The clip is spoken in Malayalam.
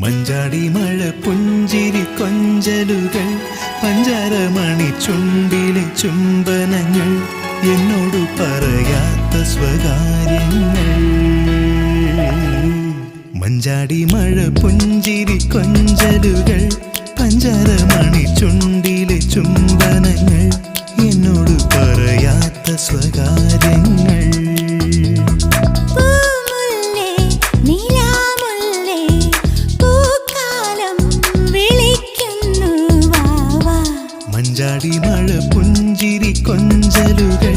മഞ്ചാടി മഴ പുഞ്ചിരി കൊഞ്ചലുകൾ പഞ്ചാരമണി ചുണ്ടിലെ ചുംബനങ്ങൾ എന്നോട് പറയാത്ത സ്വകാര്യങ്ങൾ. മഞ്ചാടി മഴ പുഞ്ചിരി കൊഞ്ചലുകൾ പഞ്ചാരമണി മഞ്ചാടി മഴ പുഞ്ചിരി കൊഞ്ചലുകൾ.